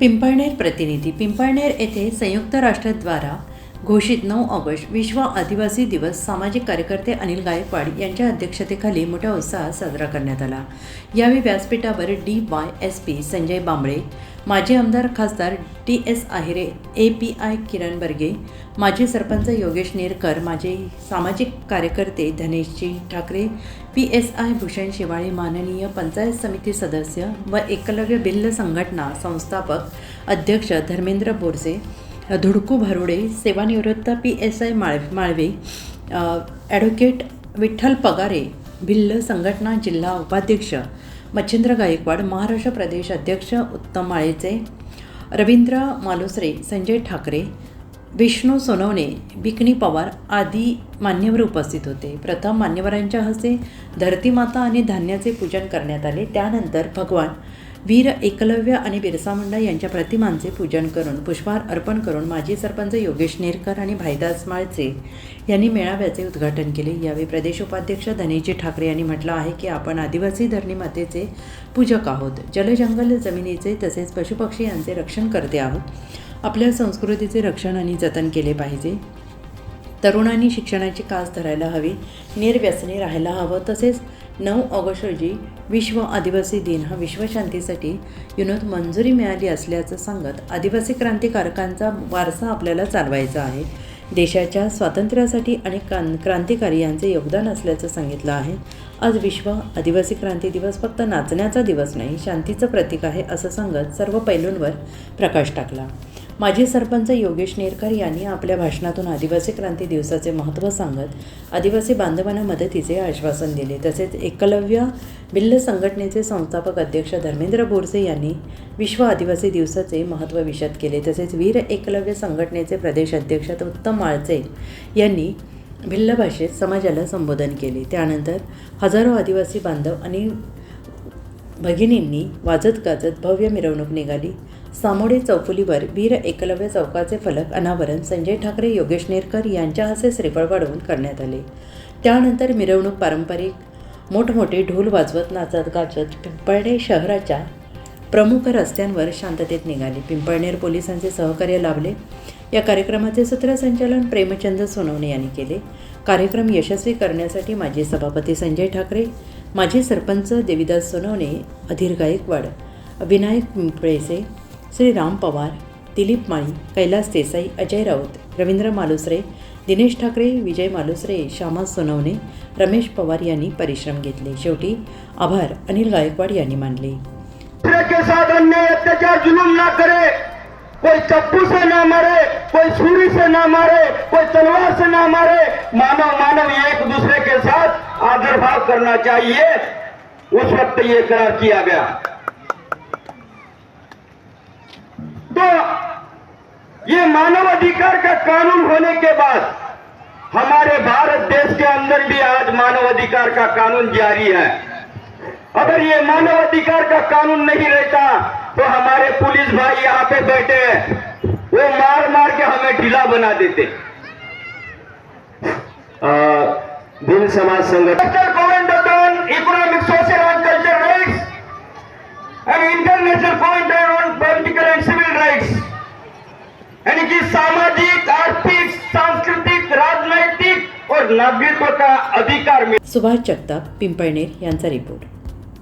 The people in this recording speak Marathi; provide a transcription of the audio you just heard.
पिंपळनेर प्रतिनिधी. पिंपळनेर येथे संयुक्त राष्ट्रद्वारा घोषित नऊ ऑगस्ट विश्व आदिवासी दिवस सामाजिक कार्यकर्ते अनिल गायकवाड यांच्या अध्यक्षतेखाली मोठ्या उत्साहात साजरा करण्यात आला. यावेळी व्यासपीठावर D Y S P Sanjay Bambale माजी आमदार खासदार T S Ahire A P I Kiran Barge माजी सरपंच योगेश नेरकर माजी सामाजिक कार्यकर्ते धनेशजी Thackeray P S I Bhushan Shivale माननीय पंचायत समिती सदस्य व एकलव्य भिल्ल संघटना संस्थापक अध्यक्ष धर्मेंद्र बोरसे धुडकू भरुडे सेवानिवृत्त पी एस आय माळ माळवे ॲडव्होकेट विठ्ठल पगारे भिल्ल संघटना जिल्हा उपाध्यक्ष मच्छिंद्र गायकवाड महाराष्ट्र प्रदेश अध्यक्ष उत्तम माळेचे रवींद्र मालुसरे संजय ठाकरे विष्णू सोनवणे बिकनी पवार आदी मान्यवर उपस्थित होते. प्रथम मान्यवरांच्या हस्ते धरतीमाता आणि धान्याचे पूजन करण्यात आले. त्यानंतर भगवान वीर एकलव्य आणि बिरसा मुंडा यांच्या प्रतिमांचे पूजन करून पुष्पहार अर्पण करून माजी सरपंच योगेश नेरकर आणि भाईदास माळचे यांनी मेळाव्याचे उद्घाटन केले. यावेळी प्रदेश उपाध्यक्ष धनेजी ठाकरे यांनी म्हटलं आहे की आपण आदिवासी धरणी मातेचे पूजक आहोत. जलजंगल जमिनीचे तसेच पशुपक्षी यांचे रक्षण करते आहोत. आपल्या संस्कृतीचे रक्षण आणि जतन केले पाहिजे. तरुणांनी शिक्षणाची कास धरायला हवी निर्व्यसनी राहायला हवं तसेच नऊ ऑगस्ट रोजी विश्व आदिवासी दिन हा विश्वशांतीसाठी युनोत मंजुरी मिळाली असल्याचं सांगत आदिवासी क्रांतिकारकांचा वारसा आपल्याला चालवायचा आहे. देशाच्या स्वातंत्र्यासाठी अनेक क्रां क्रांतिकारी यांचे योगदान असल्याचं सांगितलं आहे. आज विश्व आदिवासी क्रांती दिवस फक्त नाचण्याचा दिवस नाही शांतीचं प्रतीक आहे असं सांगत सर्व पैलूंवर प्रकाश टाकला. माजी सरपंच योगेश नेरकर यांनी आपल्या भाषणातून आदिवासी क्रांती दिवसाचे महत्त्व सांगत आदिवासी बांधवांना मदतीचे आश्वासन दिले. तसेच एकलव्य भिल्ल संघटनेचे संस्थापक अध्यक्ष धर्मेंद्र बोरसे यांनी विश्व आदिवासी दिवसाचे महत्त्व विशद केले. तसेच वीर एकलव्य संघटनेचे प्रदेश अध्यक्ष उत्तम माळचे यांनी भिल्ल भाषेत समाजाला संबोधन केले. त्यानंतर हजारो आदिवासी बांधव आणि भगिनींनी वाजत गाजत भव्य मिरवणूक निघाली. सामोडे चौफुलीवर वीर एकलव्य चौकाचे फलक अनावरण संजय ठाकरे योगेश नेरकर यांच्या हस्ते श्रीफळ वाढवून करण्यात आले. त्यानंतर मिरवणूक पारंपरिक मोठमोठे ढोल वाजवत नाचत गाजत पिंपळणे शहराच्या प्रमुख रस्त्यांवर शांततेत निघाले. पिंपळनेर पोलिसांचे सहकार्य लाभले. या कार्यक्रमाचे सूत्रसंचालन प्रेमचंद सोनवणे यांनी केले. कार्यक्रम यशस्वी करण्यासाठी माजी सभापती संजय ठाकरे माजी सरपंच देविदास सोनवणे अधीर गायकवाड विनायक पिंपळेचे श्री राम पवार दिलीप माळी कैलास देसाई अजय राऊत रवींद्र मालुसरे दिनेश ठाकरे विजय मालुसरे श्यामा सोनवणे रमेश पवार यांनी परिश्रम घेतले. शेवटी आभार अनिल गायकवाड यांनी मानले. के साथ अन्याय अत्याचार जुलूम ना करे कोई चप्पू से ना मारे कोई छुरी से ना मारे कोई तलवार से ना मारे मानव मानव एक दूसरे के साथ आदर भाव करना चाहिए। उस वक्त ये करार किया गया। तो ये मानव अधिकार का कानून होने के बाद हमारे भारत देश के अंदर भी आज मानव अधिकार का कानून जारी है। अगर ये मानव अधिकार का कानून नहीं रहता तो हमारे पुलिस भाई यहाँ पे बैठे हैं, वो मार मार के हमें ढीला बना देते। भिन्न समाज संगठन राजनैतिक और अधिकार सुभाष जगताप पिंपळनेर यांचा रिपोर्ट.